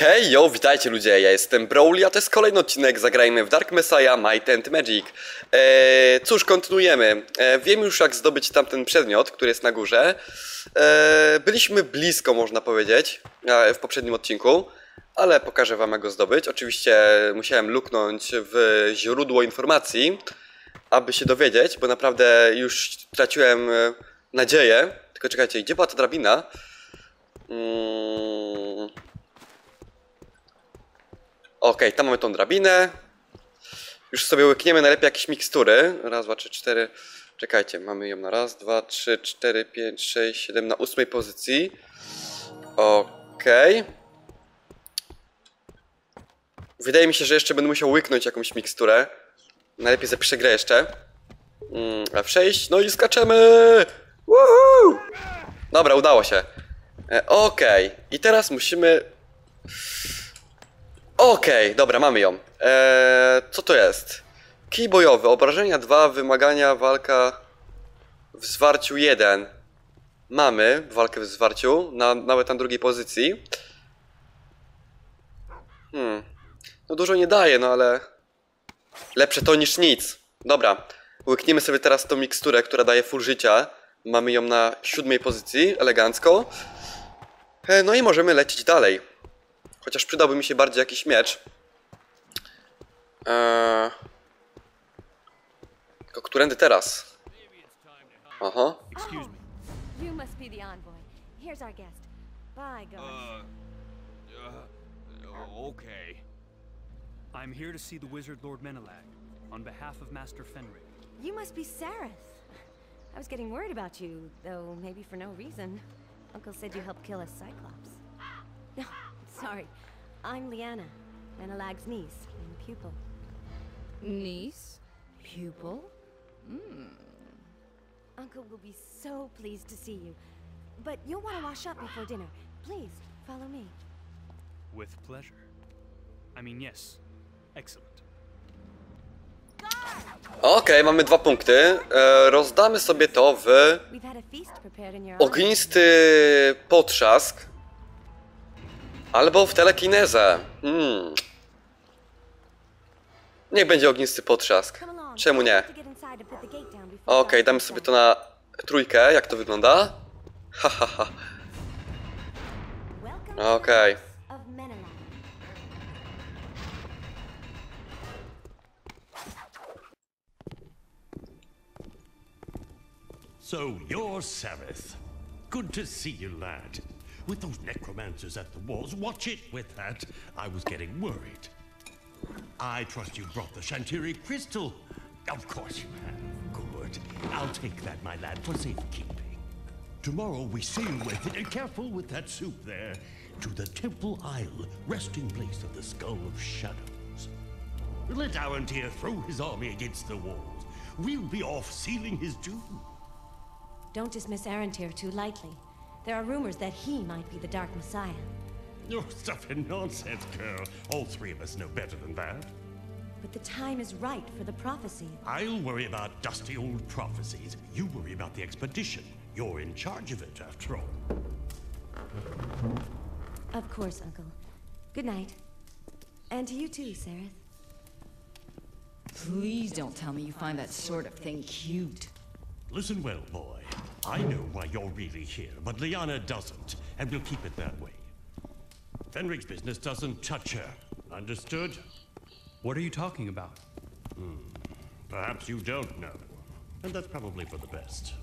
Hej, yo, witajcie ludzie, ja jestem Brawly, a to jest kolejny odcinek Zagrajmy w Dark Messiah Might and Magic. Eee, cóż, kontynuujemy. Eee, wiem już jak zdobyć tamten przedmiot, który jest na górze. Eee, byliśmy blisko, można powiedzieć, e, w poprzednim odcinku, ale pokażę wam jak go zdobyć. Oczywiście musiałem luknąć w źródło informacji, aby się dowiedzieć, bo naprawdę już traciłem e, nadzieję. Tylko czekajcie, gdzie była ta drabina? Mm. Okej, tam mamy tą drabinę. Już sobie łykniemy najlepiej jakieś mikstury. Raz, dwa, trzy, cztery. Czekajcie, mamy ją na raz, dwa, trzy, cztery, pięć, sześć, siedem na ósmej pozycji. Okej. Wydaje mi się, że jeszcze będę musiał łyknąć jakąś miksturę. Najlepiej ze przegrę jeszcze. Mm, a przejść, no i skaczemy! Woohoo! Dobra, udało się. E, Okej, i teraz musimy Okej, dobra, mamy ją. Eee, co to jest? Kij bojowy, obrażenia 2, wymagania, walka w zwarciu 1. Mamy walkę w zwarciu, na, nawet na drugiej pozycji. Hmm. No dużo nie daje, no ale... Lepsze to niż nic. Dobra, łykniemy sobie teraz tą miksturę, która daje full życia. Mamy ją na siódmej pozycji, elegancko. E, no i możemy lecieć dalej. Chociaż przydałby mi się bardziej jakiś miecz. Eee... Tylko którędy teraz? Aha. Excuse me. You must be the envoy. Here's our guest. Bye, guys. Uh, uh, okay. I'm here to see the wizard Lord Menelag on behalf of Master Fenrir. you must be Sareth. I was getting worried about you, though maybe for no reason. Uncle said you helped kill a Cyclops. No, sorry. I'm Liana, Menelag's niece and pupil. Niece? Pupil? Hmm. Uncle will be so pleased to see you. But you'll want to wash up before dinner. Please, follow me. With pleasure. I mean, yes. Excellent. Okej, mamy dwa punkty. E, rozdamy sobie to w We've had Albo w telekinezę. Hmm. Niech będzie ognisty potrzask. Czemu nie? Okej, dark damy sobie to na trójkę, jak to wygląda. Ha, ha, ha. Okej. Menelag. So you're Sareth. Good to see you, lad. With those necromancers at the walls, watch it with that. I was getting worried. I trust you brought the Shantiri crystal. Of course you have. Good. I'll take that, my lad, for safekeeping. Tomorrow we sail with it, and careful with that soup there, to the Temple Isle, resting place of the Skull of Shadows. Let Arentir throw his army against the walls. We'll be off sealing his doom. Don't dismiss Arentir too lightly. There are rumors that he might be the Dark Messiah. Oh, You're stuffing nonsense, girl. All three of us know better than that. But the time is right for the prophecy. I'll worry about dusty old prophecies. You worry about the expedition. You're in charge of it, after all. Of course, Uncle. Good night. And to you too, Sareth. Please don't tell me you find that sort of thing cute. Listen well, boy. I know why you're really here, but Liana doesn't, and we'll keep it that way. Fenrig's business doesn't touch her. Understood? What are you talking about? Hmm. Perhaps you don't know, and that's probably for the best.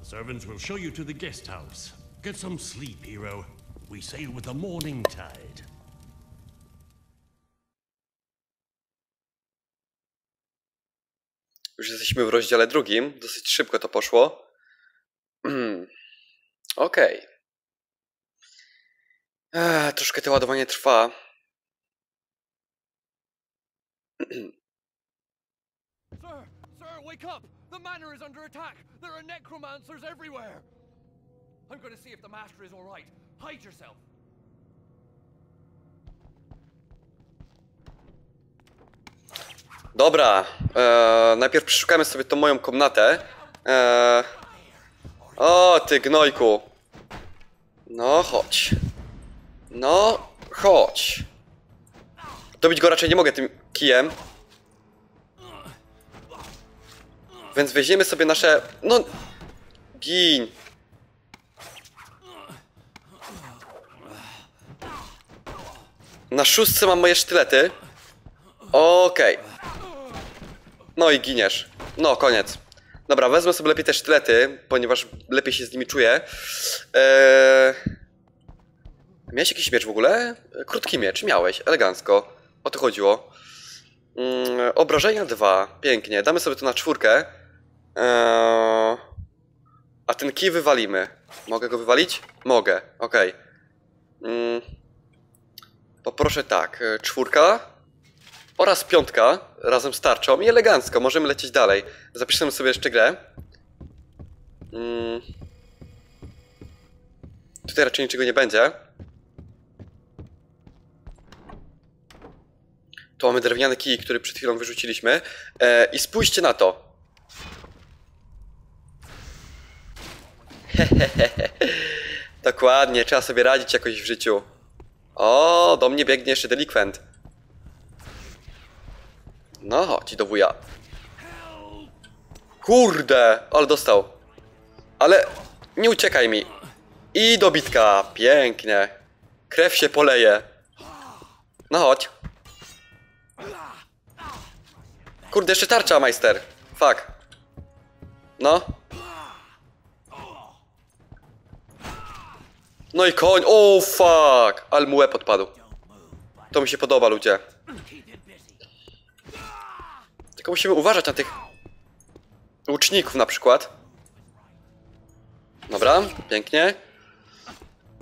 The servants will show you to the guest house. Get some sleep, hero. We sail with the morning tide. Już jesteśmy w rozdziale drugim. Dosyć szybko to poszło. Okej. Eee, Troszkę to ładowanie trwa. Sir, sir, wake up! The manor is under attack! There are necromancers everywhere! I'm gonna see if the master is alright. Hide yourself! Dobra, e, najpierw przeszukamy sobie tą moją komnatę. E, o, ty gnojku. No, chodź. No, chodź. Dobić go raczej nie mogę tym kijem. Więc weźmiemy sobie nasze... No... Gin. Na szóstce mam moje sztylety. Okej. No i giniesz. No, koniec. Dobra, wezmę sobie lepiej te sztylety, ponieważ lepiej się z nimi czuję. Eee... Miałeś jakiś miecz w ogóle? Krótki miecz, miałeś, elegancko. O to chodziło. Mm, obrażenia 2, pięknie. Damy sobie to na czwórkę. Eee... A ten kij wywalimy. Mogę go wywalić? Mogę, okej. Mm, Poproszę tak, e, czwórka oraz piątka razem z tarczą i elegancko, możemy lecieć dalej. Zapiszemy sobie jeszcze grę. Mm. Tutaj raczej niczego nie będzie. Tu mamy drewniany kij, który przed chwilą wyrzuciliśmy. E, I spójrzcie na to. Dokładnie, trzeba sobie radzić jakoś w życiu. O, do mnie biegnie jeszcze delikwent. No, chodź do wuja. Kurde, ale dostał. Ale nie uciekaj mi. I dobitka, pięknie. Krew się poleje. No chodź. Kurde, jeszcze tarcza, majster. Fuck. No. No i koń. O, fuck. Ale mu łeb odpadł. To mi się podoba, ludzie. Tylko musimy uważać na tych łuczników na przykład. Dobra, pięknie.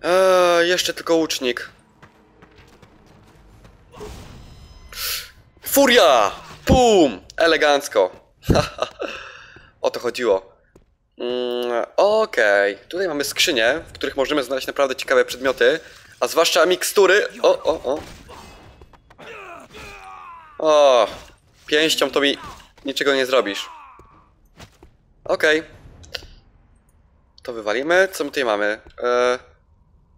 Eee, jeszcze tylko łucznik. Furia! Pum! Elegancko. o to chodziło. Mm, Okej, tutaj mamy skrzynie, w których możemy znaleźć naprawdę ciekawe przedmioty, a zwłaszcza mikstury. O, o, o. O, pięścią to mi niczego nie zrobisz. Okej. To wywalimy. Co my tutaj mamy? E,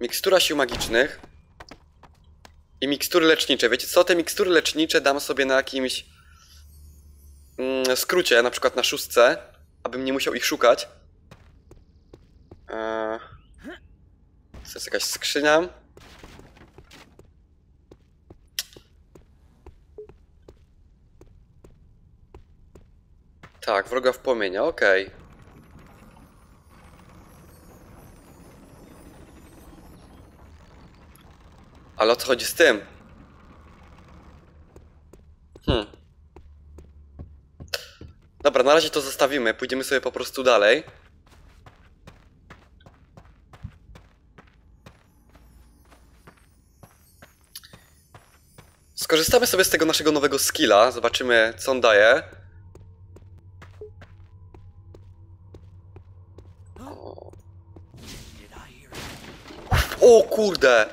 mikstura sił magicznych. I mikstury lecznicze. Wiecie co? Te mikstury lecznicze dam sobie na jakimś mm, skrócie, na przykład na szóstce, abym nie musiał ich szukać. E, to jest jakaś skrzynia. Tak, wroga w płomieniu, okej. Ale o co chodzi z tym? Hmm. Dobra, na razie to zostawimy. Pójdziemy sobie po prostu dalej. Skorzystamy sobie z tego naszego nowego skilla. Zobaczymy, co on daje. O kurde!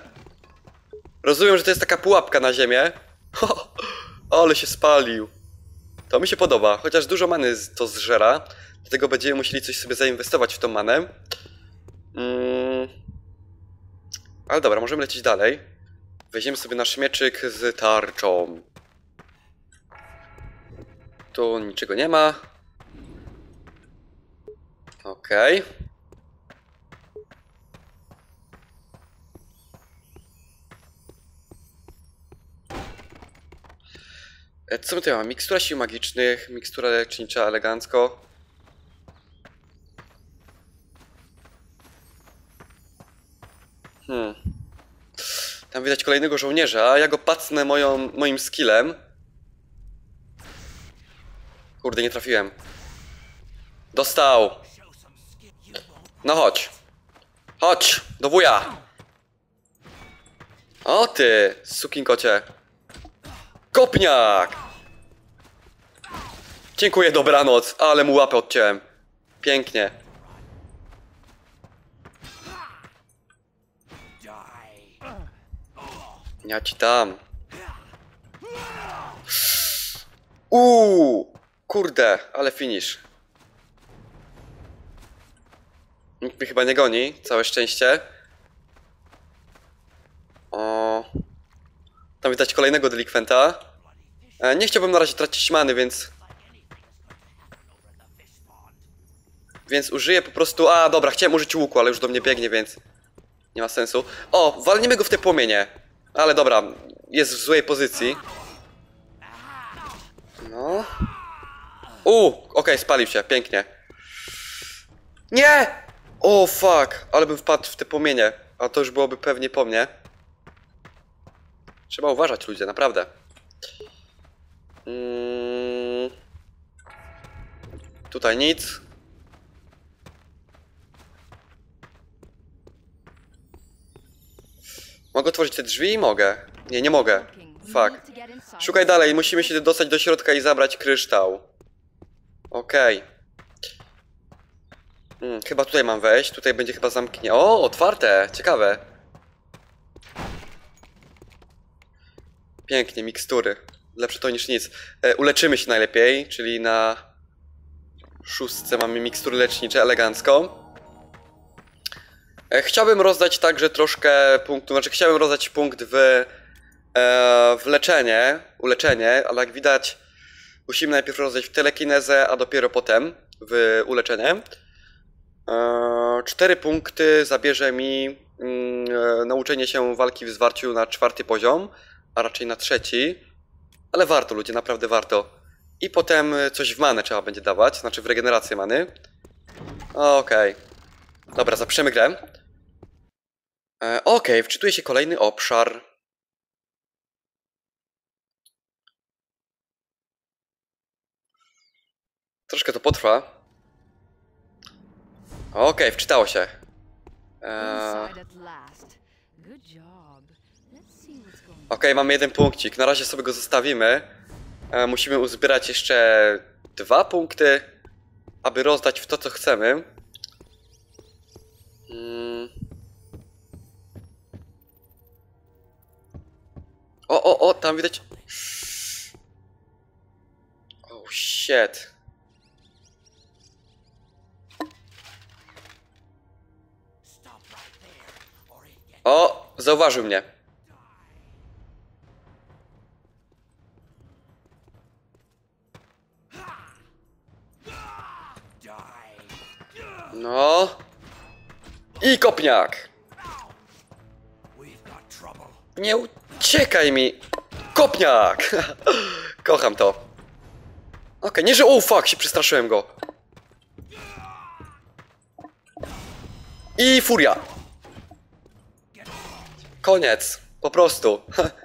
Rozumiem, że to jest taka pułapka na ziemię. Ale się spalił. To mi się podoba, chociaż dużo many to zżera. Dlatego będziemy musieli coś sobie zainwestować w tą manę. Mm. Ale dobra, możemy lecieć dalej. Weźmiemy sobie nasz mieczyk z tarczą. Tu niczego nie ma. Okej. E, Co my tutaj mamy? Mikstura sił magicznych, mikstura lecznicza elegancko. Hmm. Tam widać kolejnego żołnierza, ja go pacnę moją, moim skillem. Kurde, nie trafiłem. Dostał. No chodź. Chodź, do wuja. O ty, sukinkocie. Kopniak! Dziękuję, dobranoc, ale mu łapę odciąłem. Pięknie. Ja ci tam. Uuu, kurde, ale finish. Nikt mnie chyba nie goni, całe szczęście. Tam widać kolejnego delikwenta. E, nie chciałbym na razie tracić many, więc... Więc użyję po prostu... A, dobra, chciałem użyć łuku, ale już do mnie biegnie, więc... Nie ma sensu. O, walniemy go w te płomienie. Ale dobra, jest w złej pozycji. No. U, okej, spalił się, pięknie. Nie! O, fuck, ale bym wpadł w te płomienie. A to już byłoby pewnie po mnie. Trzeba uważać, ludzie, naprawdę. Mm. Tutaj nic. Mogę otworzyć te drzwi? Mogę. Nie, nie mogę. Fuck. Szukaj dalej, musimy się dostać do środka i zabrać kryształ. Okej. Hmm, chyba tutaj mam wejść, tutaj będzie chyba zamknięte. O, otwarte, ciekawe. Pięknie, mikstury. Lepsze to niż nic. E, uleczymy się najlepiej, czyli na szóstce mamy mikstury lecznicze elegancko. E, chciałbym rozdać także troszkę punktów, znaczy chciałbym rozdać punkt w, e, w leczenie, uleczenie, ale jak widać musimy najpierw rozdać w telekinezę, a dopiero potem w uleczenie. Cztery punkty zabierze mi mm, nauczenie się walki w zwarciu na czwarty poziom, a raczej na trzeci. Ale warto, ludzie, naprawdę warto. I potem e, coś w manę trzeba będzie dawać, znaczy w regenerację many. Okej. Dobra, zapiszemy grę. E, Okej, wczytuje się kolejny obszar. Troszkę to potrwa. Okej, wczytało się. Eee, Okej, mamy jeden punkcik. Na razie sobie go zostawimy. E, musimy uzbierać jeszcze dwa punkty, aby rozdać w to, co chcemy. Mm. O, o, o, tam widać. Oh shit. O, zauważył mnie. No. I kopniak. Nie uciekaj mi. Kopniak. Kocham to. Okej, nie że... O, fuck, się przestraszyłem go. I furia. Koniec. Po prostu.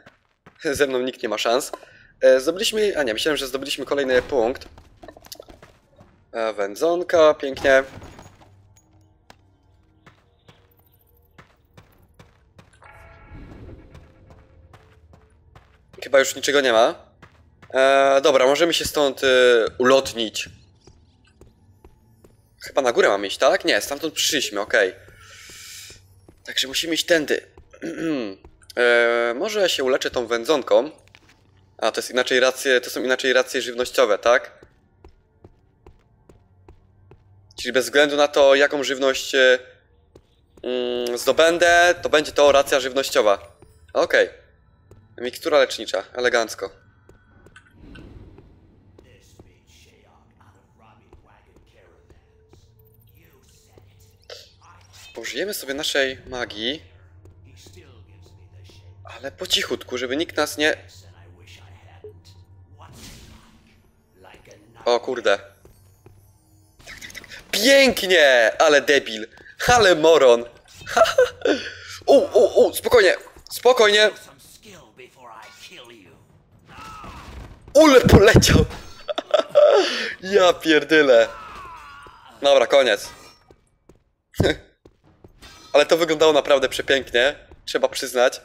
Ze mną nikt nie ma szans. E, Zdobyliśmy... A nie, myślałem, że zdobyliśmy kolejny punkt. Wędzonka, pięknie. Chyba już niczego nie ma. E, dobra, możemy się stąd e, ulotnić. Chyba na górę mamy iść, tak? Nie, stamtąd przyszliśmy, okej. Także musimy iść tędy. e, może się uleczę tą wędzonką. A, to jest inaczej racje, to są inaczej racje żywnościowe, tak? Czyli bez względu na to, jaką żywność mm, zdobędę, to będzie to racja żywnościowa. Okej. Mikstura lecznicza, elegancko. Użyjemy sobie naszej magii. Ale po cichutku, żeby nikt nas nie... O kurde. Pięknie! Ale debil. Ale moron. U, u, u, spokojnie. Spokojnie. Ule poleciał! ja pierdyle. Dobra, koniec. Ale to wyglądało naprawdę przepięknie. Trzeba przyznać.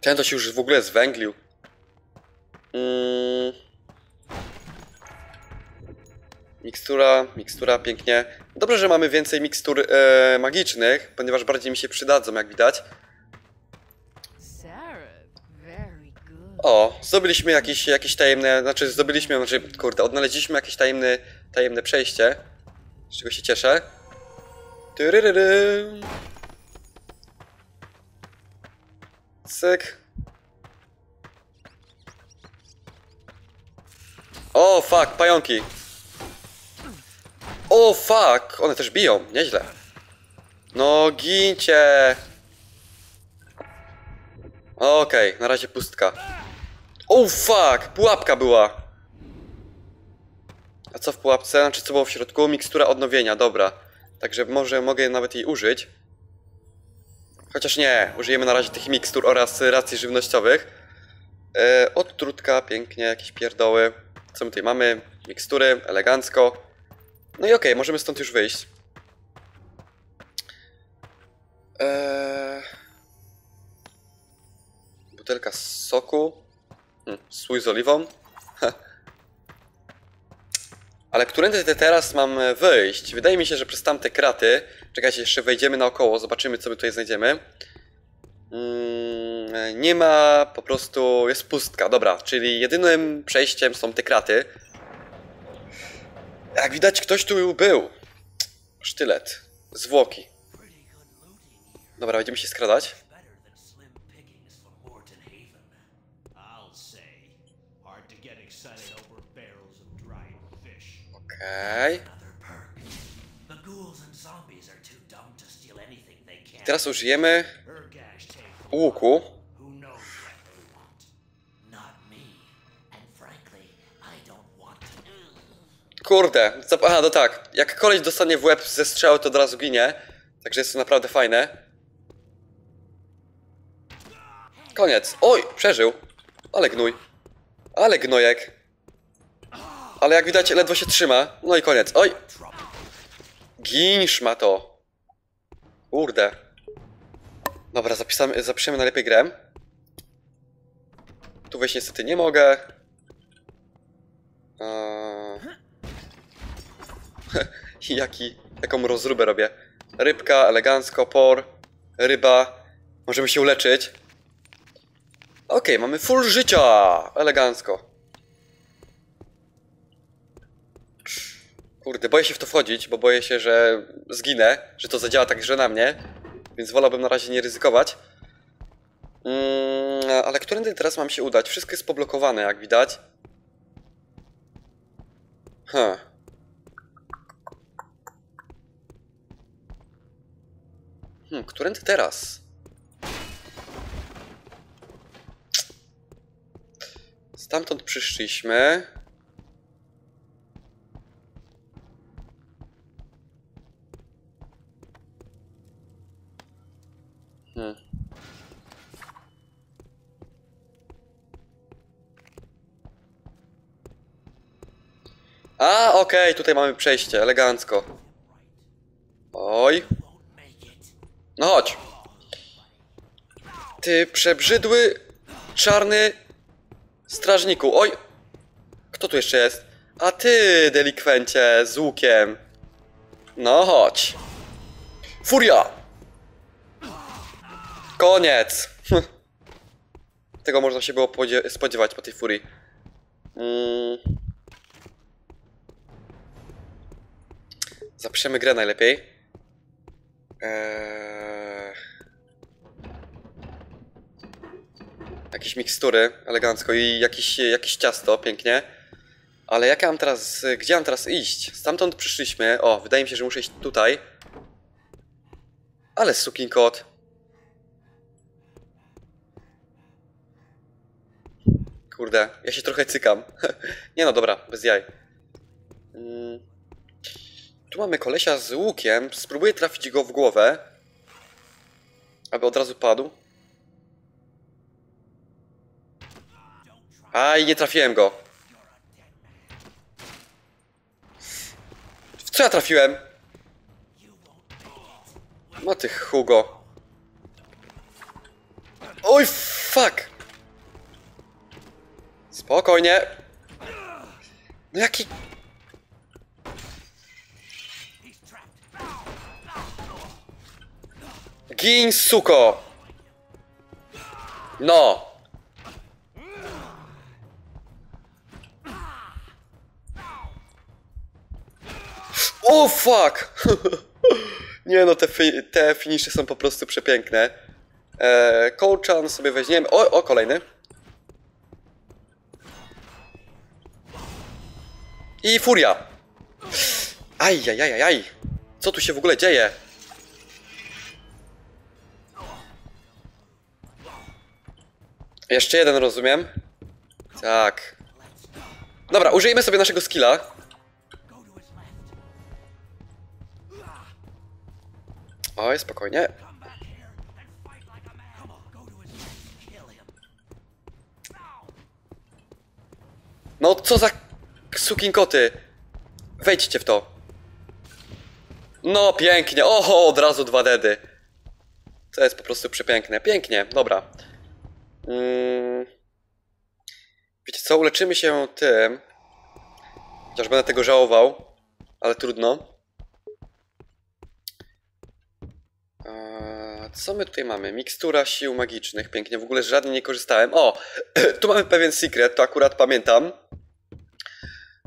Ten to się już w ogóle zwęglił. Mm. Mikstura, mikstura, pięknie. Dobrze, że mamy więcej mikstur e, magicznych, ponieważ bardziej mi się przydadzą, jak widać. O, zdobyliśmy jakieś, jakieś tajemne, znaczy zdobyliśmy, znaczy, kurde, odnaleźliśmy jakieś tajemne, tajemne przejście, z czego się cieszę. Tyryryry. Cyk. O, fuck, pająki. O, fuck, one też biją, nieźle. No, gincie. Okej, na razie pustka. O, fuck, pułapka była. A co w pułapce? Znaczy, co było w środku? Mikstura odnowienia, dobra. Także może mogę nawet jej użyć. Chociaż nie, użyjemy na razie tych mikstur oraz racji żywnościowych. E, odtrutka, pięknie, jakieś pierdoły. Co my tutaj mamy? Mikstury, elegancko. No i okej, możemy stąd już wyjść. Eee... Butelka z soku. Hm, słój z oliwą. Ale którędy te teraz mam wyjść? Wydaje mi się, że przez tamte kraty. Czekajcie, jeszcze wejdziemy naokoło, zobaczymy co my tutaj znajdziemy. Mm, nie ma, po prostu jest pustka. Dobra, czyli jedynym przejściem są te kraty. Jak widać, ktoś tu był. Sztylet. Zwłoki. Dobra, będziemy się skradać. Frankly, I don't want to. Kurde, aha, no tak. Jak koleś dostanie w łeb ze strzały, to od razu ginie. Także jest to naprawdę fajne. Koniec. Oj, przeżył. Ale gnój. Ale gnojek. Ale jak widać, ledwo się trzyma. No i koniec. Oj. Ginsz ma to. Kurde. Dobra, zapisamy, zapiszemy najlepiej grę. Tu wejść niestety nie mogę. Eee... Jaki, jaką rozróbę robię. Rybka, elegancko, por, ryba. Możemy się uleczyć. Okej, mamy full życia! Elegancko. Kurde, boję się w to wchodzić, bo boję się, że zginę, że to zadziała także na mnie. Więc wolałbym na razie nie ryzykować. Mm, ale którędy teraz mam się udać? Wszystko jest poblokowane, jak widać. Huh. Hmm, którędy teraz? Stamtąd przyszliśmy. Hmm. A, okej, tutaj mamy przejście, elegancko. Oj. No chodź. Ty przebrzydły, czarny strażniku. Oj. Kto tu jeszcze jest? A ty, delikwencie, z łukiem. No chodź. Furia! Koniec. Tego można się było podzie- spodziewać po tej furii. Mm. Zapiszemy grę najlepiej. Eee... Jakieś mikstury, elegancko i jakieś, jakieś ciasto, pięknie. Ale jak ja mam teraz, gdzie mam teraz iść? Stamtąd przyszliśmy, o, wydaje mi się, że muszę iść tutaj. Ale sukin Kurde, ja się trochę cykam. Nie no, dobra, bez jaj. Mm. Tu mamy kolesia z łukiem. Spróbuję trafić go w głowę. Aby od razu padł. Aj, nie trafiłem go. W co ja trafiłem? No ty Hugo. Oj, fuck! Spokojnie. No jaki... Gin, suko! No! O, fuck! Nie no, te, fi te finisze są po prostu przepiękne. E, Kołczan sobie weźmiemy. O, o, kolejny. I furia. Aj, aj, aj, aj, aj. Co tu się w ogóle dzieje? Jeszcze jeden, rozumiem? Tak. Dobra, użyjmy sobie naszego skilla. Oj, spokojnie. No co za sukinkoty. Wejdźcie w to. No pięknie. Oho, od razu dwa dedy. To jest po prostu przepiękne. Pięknie, dobra. Mm. Wiecie co, uleczymy się tym. Chociaż będę tego żałował. Ale trudno. Eee, Co my tutaj mamy? Mikstura sił magicznych. Pięknie, w ogóle z żadnej nie korzystałem. O! Tu mamy pewien secret, to akurat pamiętam.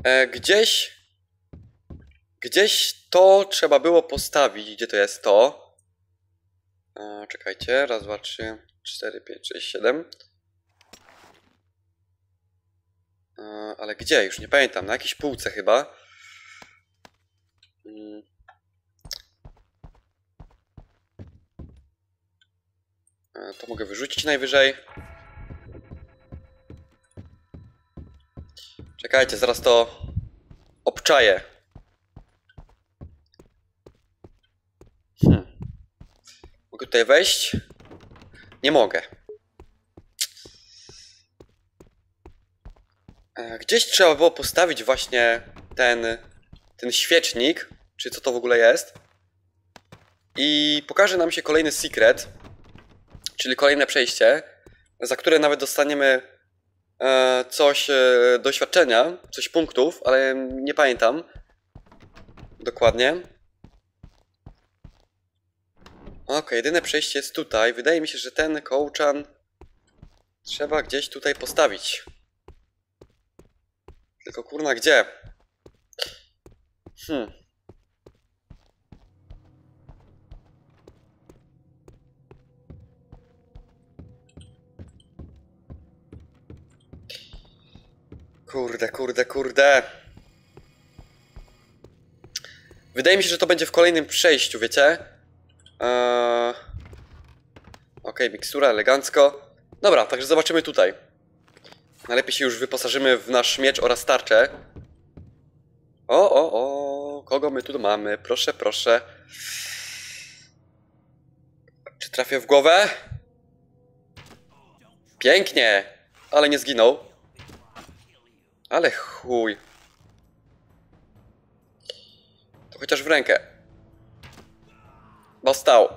E, Gdzieś... Gdzieś to trzeba było postawić. Gdzie to jest to? E, Czekajcie. Raz, dwa, trzy, cztery, pięć, sześć, siedem. E, Ale gdzie? Już nie pamiętam. Na jakiejś półce chyba. Mm. To mogę wyrzucić najwyżej. Czekajcie, zaraz to obczaję. Hmm. Mogę tutaj wejść? Nie mogę. E, Gdzieś trzeba było postawić właśnie ten, ten świecznik, czy co to w ogóle jest. I pokaże nam się kolejny secret, czyli kolejne przejście, za które nawet dostaniemy coś e, doświadczenia, coś punktów, ale nie pamiętam dokładnie. Okej, jedyne przejście jest tutaj. Wydaje mi się, że ten kołczan trzeba gdzieś tutaj postawić. Tylko kurna gdzie? Hmm. Kurde, kurde, kurde. Wydaje mi się, że to będzie w kolejnym przejściu, wiecie? Eee... Okej, mikstura, elegancko. Dobra, także zobaczymy tutaj. Najlepiej się już wyposażymy w nasz miecz oraz tarczę. O, o, o, kogo my tu mamy? Proszę, proszę. Czy trafię w głowę? Pięknie, ale nie zginął. Ale chuj. To chociaż w rękę. Dostał.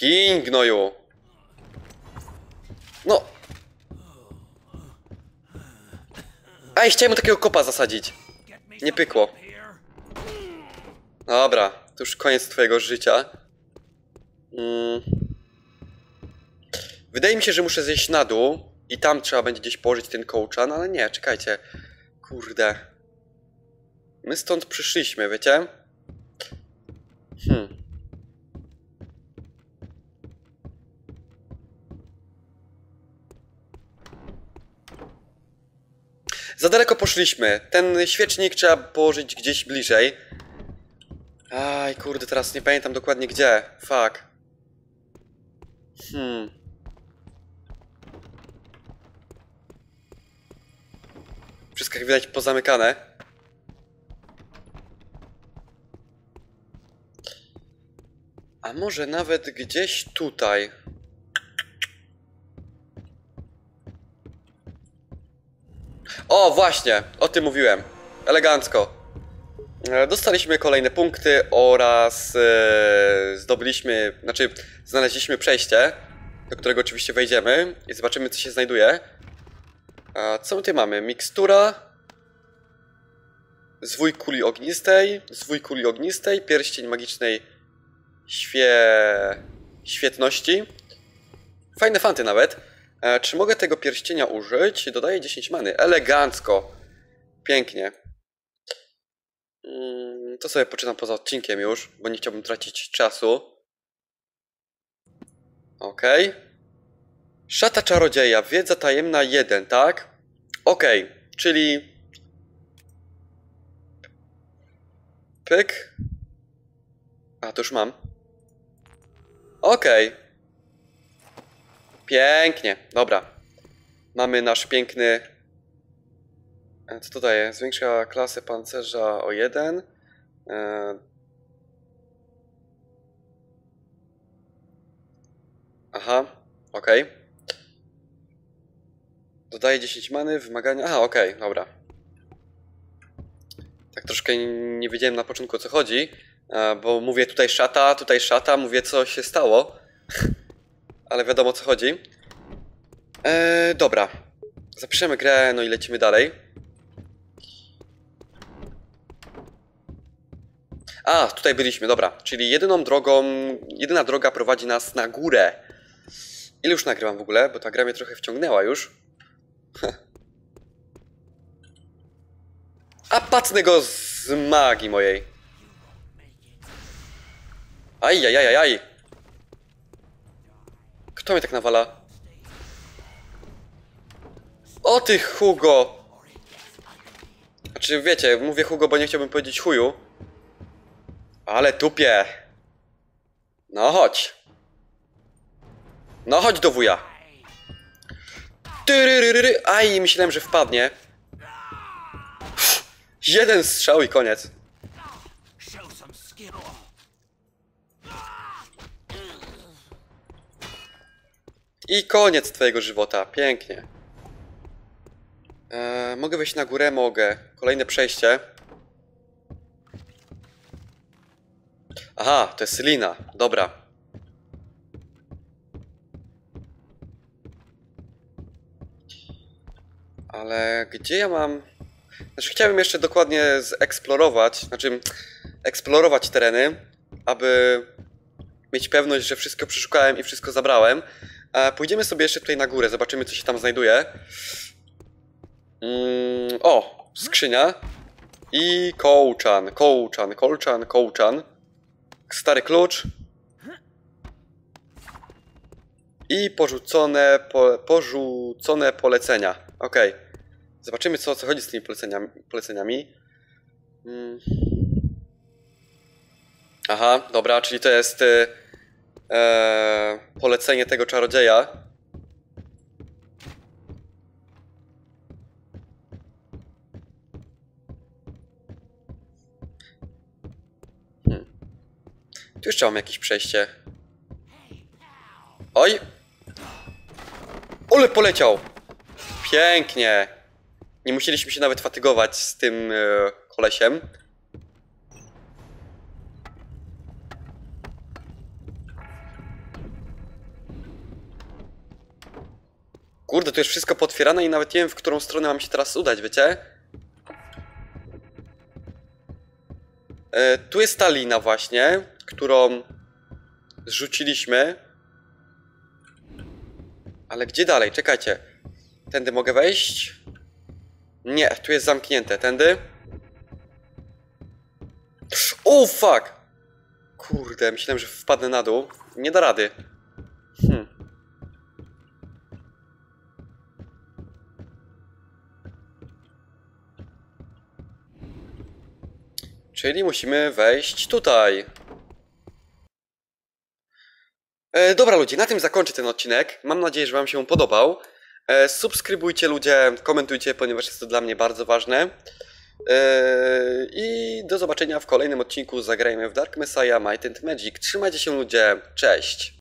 Gin, gnoju. No. Ej, chciałem takiego kopa zasadzić. Nie pykło. Dobra, to już koniec twojego życia. Mm. Wydaje mi się, że muszę zejść na dół i tam trzeba będzie gdzieś położyć ten kołczan, ale nie, czekajcie. Kurde. My stąd przyszliśmy, wiecie? Hmm. Za daleko poszliśmy. Ten świecznik trzeba położyć gdzieś bliżej. Aj, kurde, teraz nie pamiętam dokładnie gdzie. Fuck. Hmm. Widać pozamykane. A może nawet gdzieś tutaj. O, właśnie, o tym mówiłem. Elegancko. E, Dostaliśmy kolejne punkty oraz e, zdobyliśmy, znaczy znaleźliśmy przejście, do którego oczywiście wejdziemy i zobaczymy co się znajduje. A co my tutaj mamy? Mikstura, zwój kuli ognistej, zwój kuli ognistej, pierścień magicznej świe... świetności. Fajne fanty nawet. E, czy mogę tego pierścienia użyć? Dodaję 10 many. Elegancko. Pięknie. Mm. To sobie poczytam poza odcinkiem już, bo nie chciałbym tracić czasu. Okej. Szata czarodzieja, wiedza tajemna 1, tak? Okej, czyli... Pyk. A, to już mam. Okej. Pięknie, dobra. Mamy nasz piękny... E, Co to? Zwiększa klasę pancerza o 1. E, Aha, okej. Dodaje 10 many, wymagania... Aha, okej, dobra. Troszkę nie wiedziałem na początku o co chodzi, bo mówię tutaj szata, tutaj szata, mówię co się stało. Ale wiadomo o co chodzi. E, dobra. Zapiszemy grę, no i lecimy dalej. A, tutaj byliśmy, dobra. Czyli jedyną drogą, jedyna droga prowadzi nas na górę. Ile już nagrywam w ogóle? Bo ta gra mnie trochę wciągnęła już. A pacnę go z magii mojej. Aj, aj, aj, aj. Kto mnie tak nawala? O ty Hugo! Znaczy wiecie, mówię Hugo, bo nie chciałbym powiedzieć chuju. Ale tupie. No chodź. No chodź do wuja. Tyryryryry. Aj, myślałem, że wpadnie. Jeden strzał i koniec. I koniec twojego żywota. Pięknie. Eee, mogę wejść na górę? Mogę. Kolejne przejście. Aha, to jest lina. Dobra. Ale gdzie ja mam... Znaczy chciałbym jeszcze dokładnie zeksplorować, znaczy eksplorować tereny, aby mieć pewność, że wszystko przeszukałem i wszystko zabrałem. E, pójdziemy sobie jeszcze tutaj na górę, zobaczymy co się tam znajduje. Mm, o, skrzynia. I kołczan, kołczan, kolczan, kołczan. Stary klucz. I porzucone, po, porzucone polecenia. Okej. Zobaczymy co, co chodzi z tymi poleceniami. poleceniami. Mm. Aha, dobra, czyli to jest y, e, polecenie tego czarodzieja. Hmm. Tu jeszcze mam jakieś przejście. Oj! Ole poleciał! Pięknie! Nie musieliśmy się nawet fatygować z tym e, kolesiem. Kurde, to jest wszystko potwierane i nawet nie wiem, w którą stronę mam się teraz udać, wiecie? E, tu jest ta lina właśnie, którą zrzuciliśmy. Ale gdzie dalej? Czekajcie. Tędy mogę wejść? Nie, tu jest zamknięte. Tędy? O, fuck! Kurde, myślałem, że wpadnę na dół. Nie da rady. Hmm. Czyli musimy wejść tutaj. E, dobra ludzie, na tym zakończę ten odcinek. Mam nadzieję, że wam się podobał. E, subskrybujcie ludzie, komentujcie, ponieważ jest to dla mnie bardzo ważne. E, I do zobaczenia w kolejnym odcinku Zagrajmy w Dark Messiah Might and Magic. Trzymajcie się ludzie, cześć!